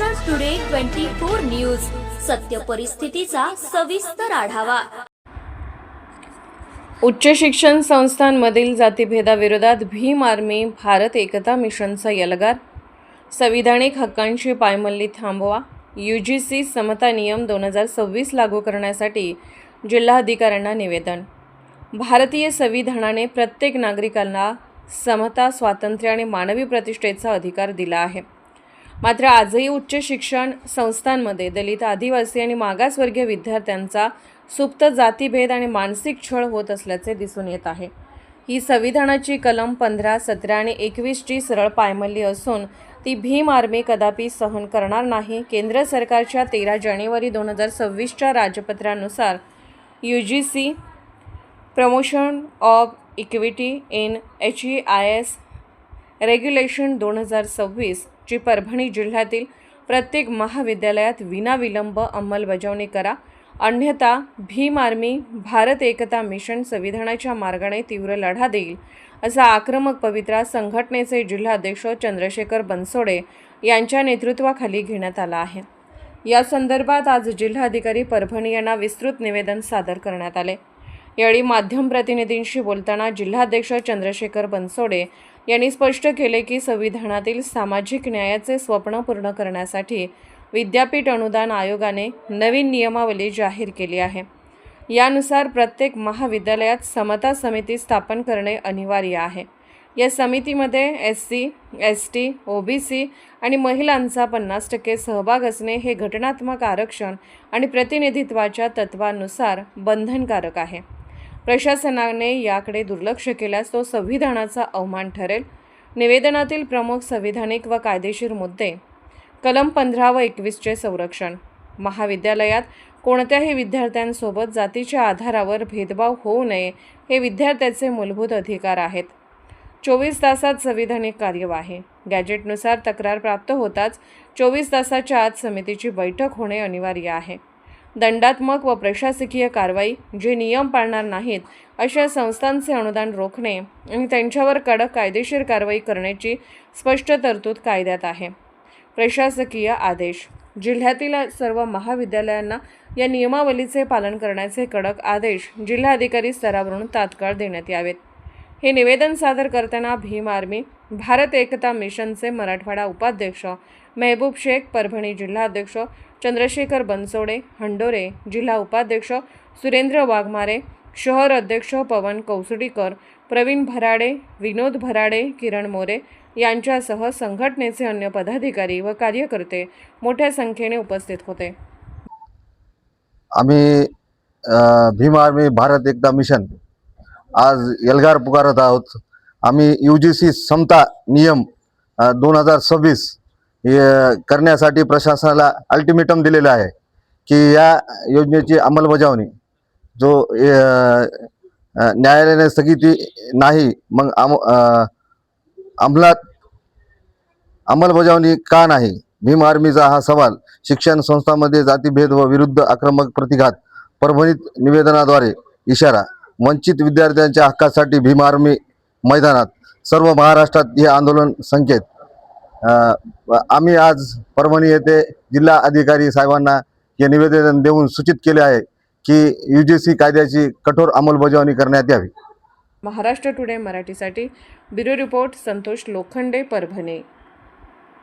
Maharashtra today twenty four news सत्य परिस्थितीचा सविस्तर आढावा. उच्च शिक्षण संस्थांमधील जातीभेदाविरोधात भीम आर्मी भारत एकता मिशनचा यलगार. संविधानिक हक्कांची पायमल्ली थांबवा. यू जी सी समता नियम दोन हजार सव्वीस लागू करण्यासाठी जिल्हाधिकाऱ्यांना निवेदन. भारतीय संविधानाने प्रत्येक नागरिकांना समता स्वातंत्र्य आणि मानवी प्रतिष्ठेचा अधिकार दिला आहे. मात्र आजही उच्च शिक्षण संस्थांमध्ये दलित आदिवासी आणि मागासवर्गीय विद्यार्थ्यांचा सुप्त जातीभेद आणि मानसिक छळ होत असल्याचे दिसून येत आहे. ही संविधानाची कलम पंधरा सतरा आणि एकवीसची सरळ पायमल्ली असून ती भीम आर्मी कदापि सहन करणार नाही. केंद्र सरकारच्या तेरा जानेवारी दोन हजार सव्वीसच्या राजपत्रानुसार U G C promotion of equity in H E I S regulation दोन हजार सव्वीस जी परभणी जिल्ह्यातील प्रत्येक महाविद्यालयात विनाविलंब अंमलबजावणी करा. अन्यथा भीम आर्मी भारत एकता मिशन संविधानाच्या मार्गाने तीव्र लढा देईल असा आक्रमक पवित्रा संघटनेचे जिल्हाध्यक्ष चंद्रशेखर बनसोडे यांच्या नेतृत्वाखाली घेण्यात आला आहे. या संदर्भात आज जिल्हाधिकारी परभणी यांना विस्तृत निवेदन सादर करण्यात आले. यावेळी माध्यम प्रतिनिधींशी बोलताना जिल्हाध्यक्ष चंद्रशेखर बनसोडे यांनी स्पष्ट केले की संविधानातील सामाजिक न्यायाचे स्वप्न पूर्ण करण्यासाठी विद्यापीठ अनुदान आयोगाने नवीन नियमावली जाहीर केली आहे. यानुसार प्रत्येक महाविद्यालयात समता समिती स्थापन करणे अनिवार्य आहे. या समितीमध्ये S C S T O B C आणि महिलांचा पन्नास टक्के सहभाग असणे हे घटनात्मक आरक्षण आणि प्रतिनिधित्वाच्या तत्वानुसार बंधनकारक आहे. प्रशासनाने याकडे दुर्लक्ष केल्यास तो संविधानाचा अवमान ठरेल. निवेदनातील प्रमुख संविधानिक व कायदेशीर मुद्दे कलम पंधरा व एकवीसचे संरक्षण. महाविद्यालयात कोणत्याही विद्यार्थ्यांसोबत जातीच्या आधारावर भेदभाव होऊ नये हे विद्यार्थ्याचे मूलभूत अधिकार आहेत. चोवीस तासात संविधानिक कार्यवाही. गॅजेटनुसार तक्रार प्राप्त होताच चोवीस तासाच्या आत समितीची बैठक होणे अनिवार्य आहे. दंडात्मक व प्रशासकीय कारवाई जे नियम पाळणार नाहीत अशा संस्थांचे अनुदान रोखणे आणि त्यांच्यावर कडक कायदेशीर कारवाई करण्याची स्पष्ट तरतूद कायद्यात आहे. प्रशासकीय आदेश. जिल्ह्यातील सर्व महाविद्यालयांना या नियमावलीचे पालन करण्याचे कडक आदेश जिल्हाधिकारी स्तरावरून तात्काळ देण्यात यावेत. हे निवेदन सादर करताना भीम आर्मी भारत एकता मिशनचे मराठवाडा उपाध्यक्ष मेहबूब शेख परभणी जिल्हाध्यक्ष चंद्रशेखर बनसोडे हंडोरे जिल्हा उपाध्यक्ष सुरेंद्र वाघमारे शहर अध्यक्ष पवन कौसडीकर प्रवीण भराडे विनोद भराडे किरण मोरे यांच्यासह संघटनेचे अन्य पदाधिकारी व कार्यकर्ते मोठ्या संख्येने उपस्थित होते. आम्ही भीम आर्मी भारत एकता मिशन आज एल्गार पुकारत आहोत. आम्ही यू जी सी समता नियम दोन हजार सव्वीस करण्यासाठी प्रशासनाला अल्टिमेटम दिलेलं आहे की या योजनेची अंमलबजावणी जो न्यायालयाने स्थगिती नाही मग आम अंमलात अंमलबजावणी का नाही? भीम आर्मीचा हा सवाल शिक्षण संस्थांमध्ये जातीभेद व विरुद्ध आक्रमक प्रतिघात परभणीत निवेदनाद्वारे इशारा वंचित विद्यार्थ्यांच्या हक्कासाठी भीम आर्मी मैदानात सर्व महाराष्ट्रात हे आंदोलन संकेत आम्ही आज परभणी येथे जिल्हा अधिकारी साहेबांना हे निवेदन देऊन सूचित केले आहे की यू जी सी कायद्याची कठोर अंमलबजावणी करण्यात यावी. महाराष्ट्र टुडे मराठीसाठी. Bureau report Santosh Lokhande Parbhani.